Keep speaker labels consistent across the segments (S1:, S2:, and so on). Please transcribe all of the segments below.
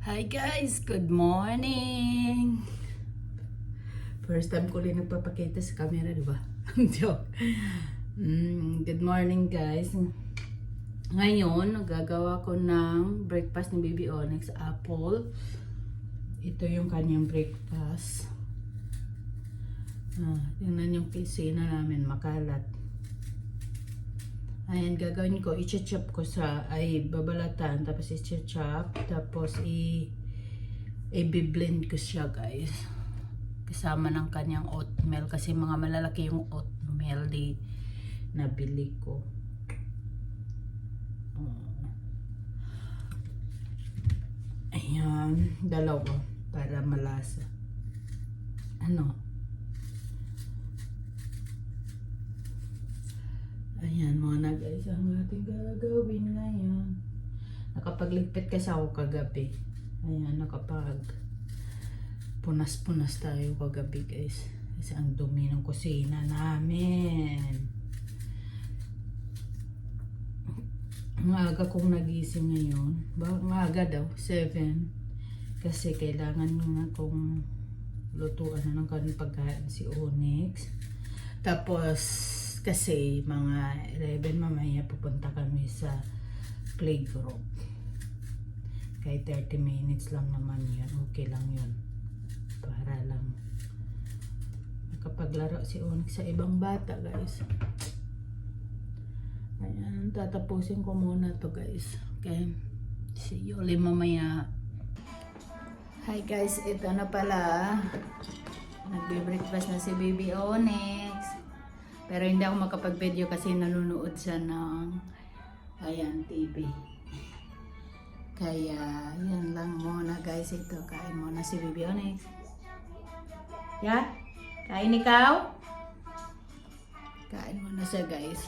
S1: Hi guys, good morning! First time ko rin nagpapakita sa camera, di ba? Joke. Mm, good morning guys. Ngayon, gagawa ko ng breakfast ni Baby Onyx Apple. Ito yung kanyang breakfast. Ah, tingnan yung kusina namin, makalat. Ayan, gagawin ko, i-chop ko sa, ay, babalatan, tapos i-chop, tapos i, i-blend ko siya, guys. Kasama ng kanyang oatmeal, kasi mga malalaki yung oatmeal di nabili ko. Ayan, dalawa, para malasa. Ano? Ayan mga guys, ang ating gagawin ngayon. Nakapagligpit kasi ako kagabi. Ayan, nakapag punas-punas tayo kagabi guys. Kasi ang dumi ng kusina namin. Ang aga kong nagising ngayon. Ba, ang aga daw, 7. Kasi kailangan nga kong lutuan na ng kanyang pagkain si Onyx. Tapos, kasi mga 11 mamaya pupunta kami sa playgroup. Kay 30 minutes lang naman yun. Okay lang yun. Para lang nakapaglaro si Onyx sa ibang bata guys. Ayan, tatapusin ko muna to guys. Okay. See you ulit mamaya. Hi guys, ito na pala. Nagbe-breakfast na si Baby Onyx. Pero hindi ako makapag-video kasi nanonood siya ng ayan, TV. Kaya, yan lang muna guys. Ito, kain muna si Baby Onyx. Ya? Kain ikaw? Kain muna siya guys.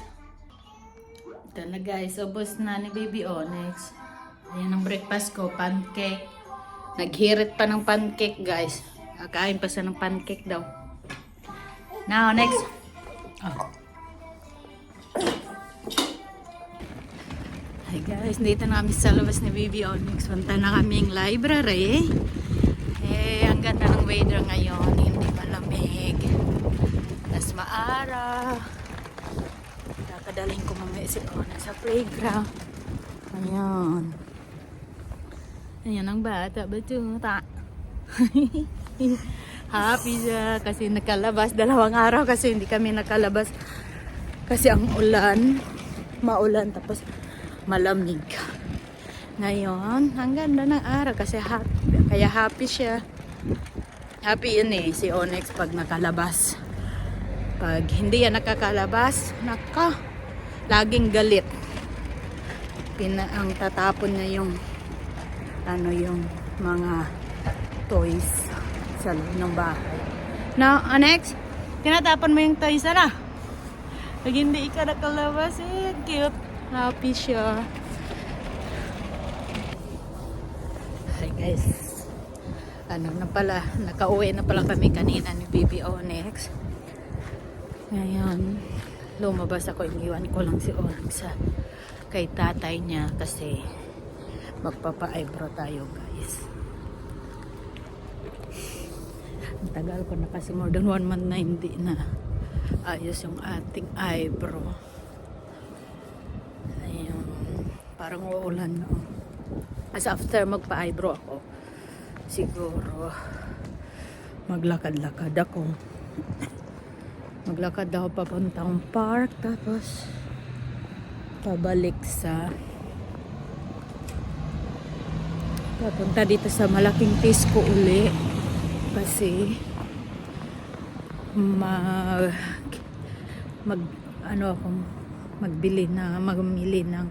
S1: Ito na guys, ubos na ni Baby Onyx. Ayan ang breakfast ko, pancake. Naghirit pa ng pancake guys. Kakain pa siya ng pancake daw. Now, next. Hi guys, dito na kami sa labas ni Baby Onyx. Punta na kaming library. Eh, ang ganda ng weather ngayon. Hindi malamig. Mas maara. Kakadaling ko mamaya si Onyx sa playground. Ayan. Ayan ang bata. Batuta. Happy siya kasi nakalabas. Dalawang araw kasi hindi kami nakalabas. Kasi ang ulan. Maulan tapos malamig. Ngayon, ang ganda ng araw kasi happy, kaya happy siya. Happy yun eh, si Onyx pag nakalabas. Pag hindi yan nakakalabas, naka, laging galit. Pina, ang tatapon niya yung ano yung mga toys sa loob ng bahay. Now, Onyx, tinatapon mo yung toys na Pag hindi ka nakalabas, eh, cute. Happy siya. Hi guys. Ano na pala, nakauwi na pala kami kanina ni Baby Onyx. Ngayon, lumabas ako, iniwan ko lang si Onyx sa kay tatay niya kasi magpapa-eyebrow tayo guys. Ang tagal ko na kasi more than one month na hindi na ayos yung ating eyebrow. Ayun. Parang uulan no. As after magpa-eyebrow ako, siguro maglakad-lakad ako. Maglakad ako papuntang park tapos pabalik sa papunta dito sa malaking Tisco uli kasi mag mag ano ako magbili na magmili ng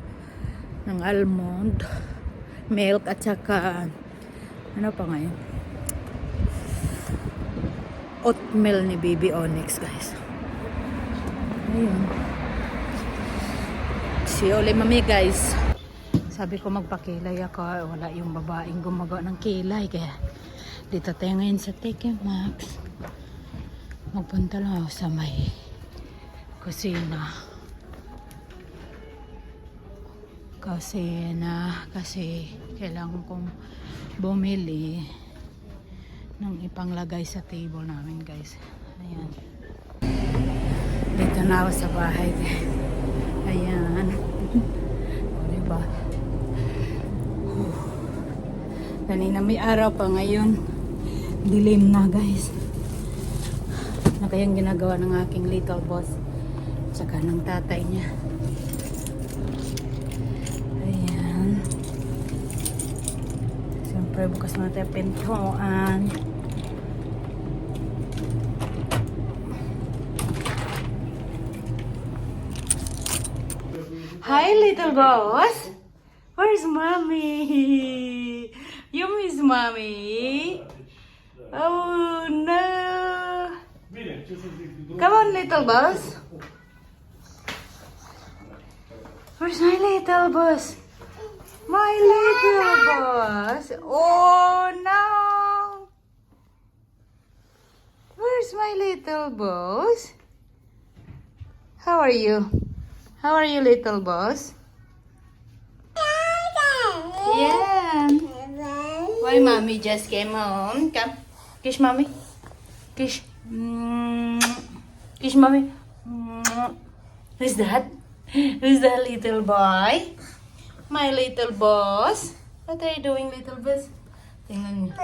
S1: ng almond milk at saka ano pa ngayon? Oatmeal ni baby onyx guys. Ayun. Si Ole Mami guys. Sabi ko magpakilay ako. Wala yung babaeng gumagawa ng kilay kaya dito tayo ngayon sa Teke Max magpunta lang ako sa may kusina Kasi na, kasi kailangan kong bumili ng ipanglagay sa table namin guys. Ayan. Dito na ako sa bahay. Ayan. o, diba? Kanina may araw pa ngayon. Dilim na guys. Na kayang ginagawa ng aking little boss. Tsaka ng tatay niya. Ayan. Siyempre bukas na tayo pintuan. Hi, little boss. Where's mommy? You miss mommy? Oh no. Come on, little boss. Where's my little boss? My little boss. Oh no. Where's my little boss? How are you? How are you, little boss? Yeah. Why mommy just came home? Come. Kiss mommy. Kiss. Kiss mommy. Mm. Who's that? Who's that little boy? My little boss. What are you doing, little boss? Tingnan niyo.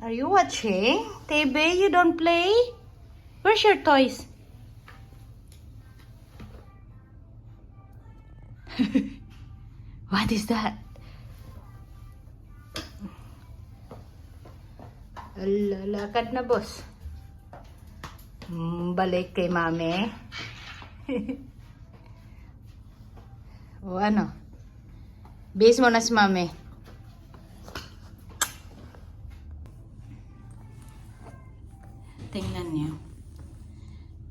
S1: Are you watching? Tebe, you don't play? Where's your toys? Is that? Ala, lakad na, boss. Mm, balik kay mami. o ano? Base mo na si mami. Tingnan niyo.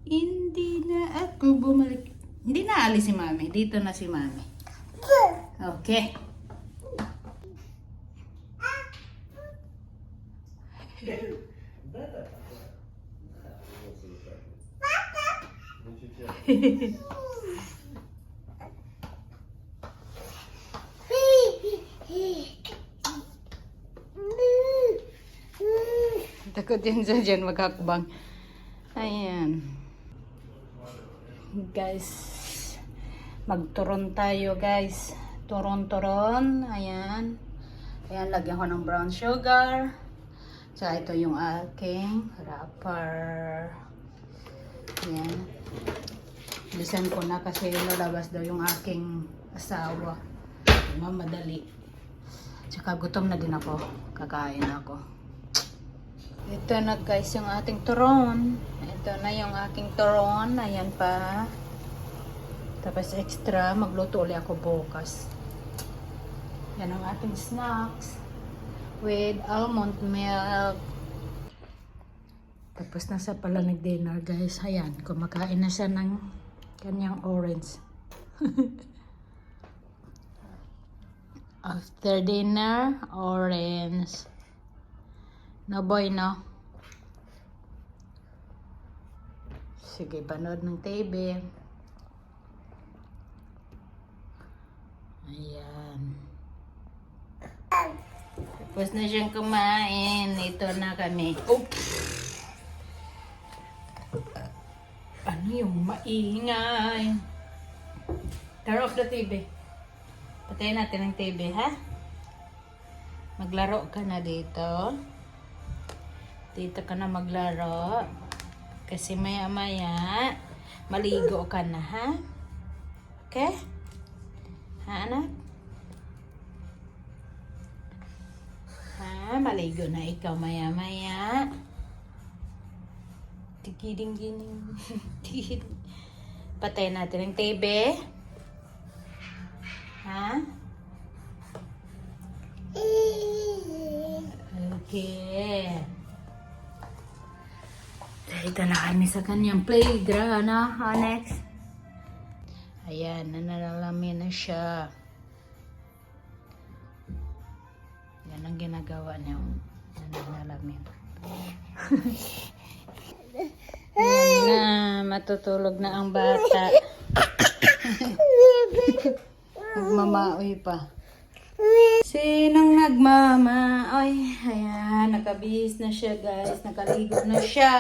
S1: Hindi na ako bumalik. Hindi na alis si mami. Dito na si mami. Okay. Takot yan sa dyan magkakbang. Ayan. Guys, magturon tayo guys. Turon-turon. Ayan. Ayan, lagyan ko ng brown sugar. Tsaka ito yung aking wrapper. Ayan. Bilisan ko na kasi lalabas daw yung aking asawa. Mamadali. Tsaka gutom na din ako. Kakain ako. Ito na guys yung ating turon. Ito na yung aking turon. Ayan pa. Tapos extra, magluto ulit ako bukas. Yan ang ating snacks. With almond milk. Tapos nasa pala nag-dinner guys. Ayan, kumakain na siya ng kanyang orange. After dinner, orange. No boy, no? Sige, panood ng TV. Ayan. Tapos na siyang kumain. Ito na kami. Oops! Ano yung maingay? Turn off the TV. Patayin natin ang TV, ha? Maglaro ka na dito. Dito ka na maglaro. Kasi maya maya, maligo ka na, ha? Okay? Ha, anak? Ha, maligo na ikaw maya maya. Tigiding gining. Tigiding. Patay natin ang TV. Ha? Okay. Dito na kami sa kanyang playground, ha? Next? Ayan, nanalami na siya. Yan ang ginagawa niya. Yan ang nalamin. Yan na, matutulog na ang bata. Nagmamaoy pa. Sinong nagmamaoy? Ayan, nakabihis na siya guys. Nakaligo na siya.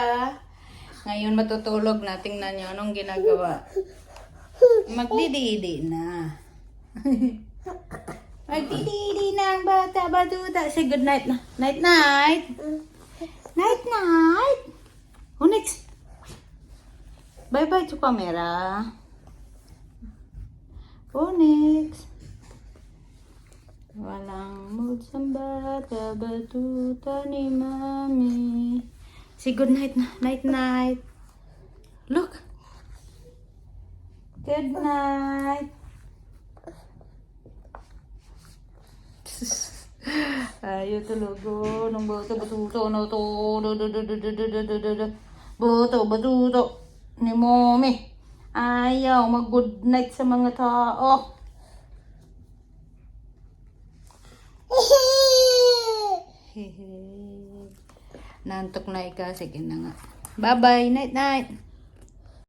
S1: Ngayon matutulog na. Tingnan niyo anong ginagawa. Magdididi na. Magdididi na ang bata, batuta. Say good night na. Night, night. Night, night. Onyx. Bye-bye to camera. Onyx. Walang mood sa bata, batuta ni mami. Say good night na. Night, night. Look. Good night. Ayaw talaga. Nung bata batuto na to. Bata batuto ni mommy. Ayaw mag-good night sa mga tao. Nantok na ikaw. Sige na nga. Bye-bye. Night-night.